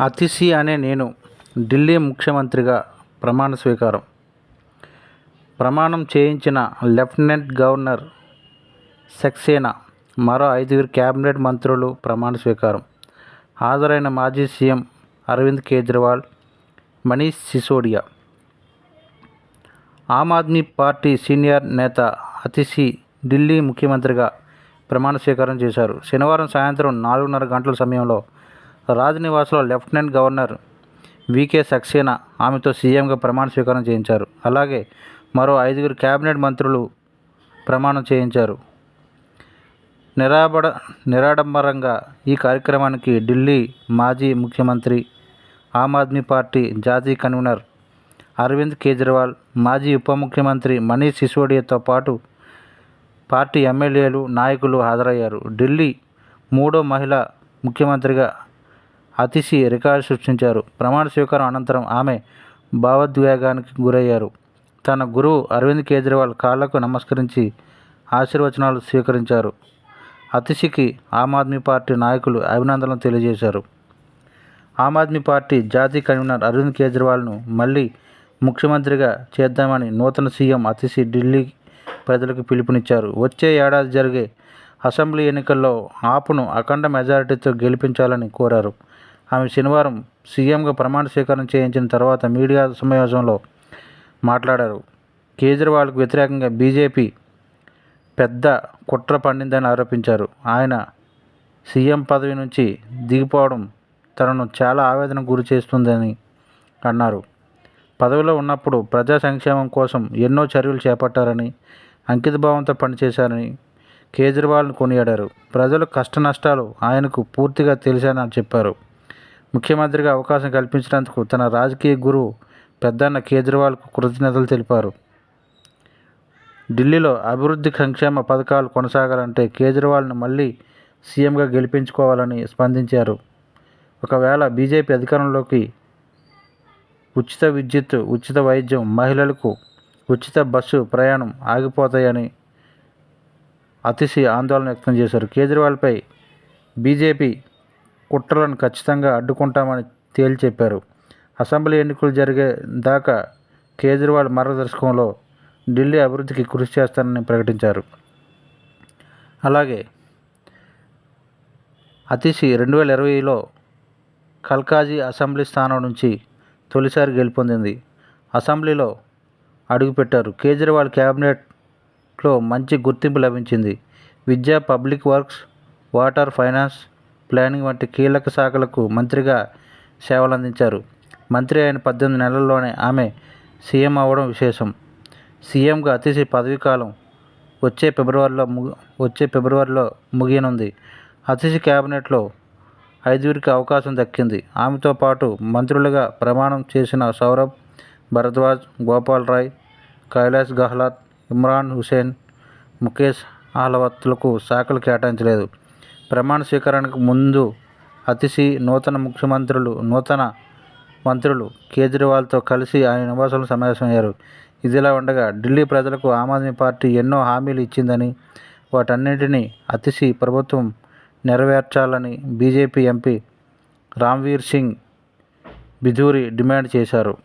అతిశి అనే నేను ఢిల్లీ ముఖ్యమంత్రిగా ప్రమాణ స్వీకారం. ప్రమాణం చేయించిన లెఫ్టినెంట్ గవర్నర్ సక్సేనా మరో ఐదుగురు క్యాబినెట్ మంత్రులు ప్రమాణ స్వీకారం. హాజరైన మాజీ CM Arvind Kejriwal Manish Sisodia. Aam Aadmi party senior నేత అతిశి ఢిల్లీ ముఖ్యమంత్రిగా ప్రమాణ స్వీకారం చేశారు. శనివారం సాయంత్రం నాలుగున్నర గంటల సమయంలో రాజ్నివాస్లో లెఫ్టినెంట్ గవర్నర్ వికే సక్సేనా ఆమెతో సీఎంగా ప్రమాణ స్వీకారం చేయించారు. అలాగే మరో ఐదుగురు కేబినెట్ మంత్రులు ప్రమాణం చేయించారు. నిరాబడ నిరాడంబరంగా ఈ కార్యక్రమానికి ఢిల్లీ మాజీ ముఖ్యమంత్రి ఆమ్ ఆద్మీ పార్టీ జాతీయ కన్వీనర్ అరవింద్ కేజ్రీవాల్ మాజీ ఉప ముఖ్యమంత్రి మనీష్ సిసోడియాతో పాటు పార్టీ ఎమ్మెల్యేలు నాయకులు హాజరయ్యారు. ఢిల్లీ మూడో మహిళా ముఖ్యమంత్రిగా అతిశి రికార్డు సృష్టించారు. ప్రమాణ స్వీకారం అనంతరం ఆమె భావోద్వేగానికి గురయ్యారు. తన గురువు అరవింద్ కేజ్రీవాల్ కాళ్ళకు నమస్కరించి ఆశీర్వచనాలు స్వీకరించారు. అతిశికి ఆమ్ ఆద్మీ పార్టీ నాయకులు అభినందనలు తెలియజేశారు. ఆమ్ ఆద్మీ పార్టీ జాతీయ కన్వీనర్ అరవింద్ కేజ్రీవాల్ను మళ్ళీ ముఖ్యమంత్రిగా చేద్దామని నూతన సీఎం అతిశి ఢిల్లీ ప్రజలకు పిలుపునిచ్చారు. వచ్చే ఏడాది జరిగే అసెంబ్లీ ఎన్నికల్లో ఆపును అఖండ మెజారిటీతో గెలిపించాలని కోరారు. ఆమె శనివారం సీఎంగా ప్రమాణ స్వీకారం చేయించిన తర్వాత మీడియా సమావేశంలో మాట్లాడారు. కేజ్రీవాల్కు వ్యతిరేకంగా బీజేపీ పెద్ద కుట్ర పండిందని ఆరోపించారు. ఆయన సీఎం పదవి నుంచి దిగిపోవడం తనను చాలా ఆవేదనకు గురి చేస్తుందని అన్నారు. పదవిలో ఉన్నప్పుడు ప్రజా సంక్షేమం కోసం ఎన్నో చర్యలు చేపట్టారని అంకితభావంతో పనిచేశారని కేజ్రీవాల్ను కొనియాడారు. ప్రజల కష్ట నష్టాలు ఆయనకు పూర్తిగా తెలిసానని చెప్పారు. ముఖ్యమంత్రిగా అవకాశం కల్పించినందుకు తన రాజకీయ గురువు పెద్దన్న కేజ్రీవాల్కు కృతజ్ఞతలు తెలిపారు. ఢిల్లీలో అభివృద్ధి సంక్షేమ పథకాలు కొనసాగాలంటే కేజ్రీవాల్ను మళ్ళీ సీఎంగా గెలిపించుకోవాలని స్పందించారు. ఒకవేళ బీజేపీ అధికారంలోకి ఉచిత విద్యుత్ ఉచిత వైద్యం మహిళలకు ఉచిత బస్సు ప్రయాణం ఆగిపోతాయని అతిశి ఆందోళన వ్యక్తం చేశారు. కేజ్రీవాల్పై బీజేపీ కుట్రలను ఖచ్చితంగా అడ్డుకుంటామని తేల్చి చెప్పారు. అసెంబ్లీ ఎన్నికలు జరిగే దాకా కేజ్రీవాల్ మార్గదర్శకంలో ఢిల్లీ అభివృద్ధికి కృషి చేస్తానని ప్రకటించారు. అలాగే అతిశి రెండు వేల ఇరవైలో కల్కాజీ అసెంబ్లీ స్థానం నుంచి తొలిసారి గెలుపొందింది. అసెంబ్లీలో అడుగుపెట్టారు. కేజ్రీవాల్ క్యాబినెట్లో మంచి గుర్తింపు లభించింది. విద్య public works water finance planning వంటి కీలక శాఖలకు మంత్రిగా సేవలు అందించారు మంత్రి అయిన పద్దెనిమిది నెలల్లోనే ఆమె సీఎం అవ్వడం విశేషం. సీఎంగా అతిశి పదవీకాలం వచ్చే ఫిబ్రవరిలో ముగి వచ్చే ఫిబ్రవరిలో ముగియనుంది. అతిశి క్యాబినెట్లో ఐదుగురికి అవకాశం దక్కింది. ఆమెతో పాటు మంత్రులుగా ప్రమాణం చేసిన సౌరభ్ భరద్వాజ్ గోపాల్ రాయ్ కైలాష్ గహ్లాత్ ఇమ్రాన్ హుసేన్ ముఖేష్ అహ్లవత్లకు శాఖలు కేటాయించలేదు. ప్రమాణ స్వీకారానికి ముందు అతిశి నూతన ముఖ్యమంత్రులు నూతన మంత్రులు కేజ్రీవాల్తో కలిసి ఆయన నివాసంలో సమావేశమయ్యారు. ఇదిలా ఉండగా ఢిల్లీ ప్రజలకు ఆమ్ ఆద్మీ పార్టీ ఎన్నో హామీలు ఇచ్చిందని వాటన్నింటినీ అతిశి ప్రభుత్వం నెరవేర్చాలని BJP MP Ramvir Singh Bidhuri demand చేశారు.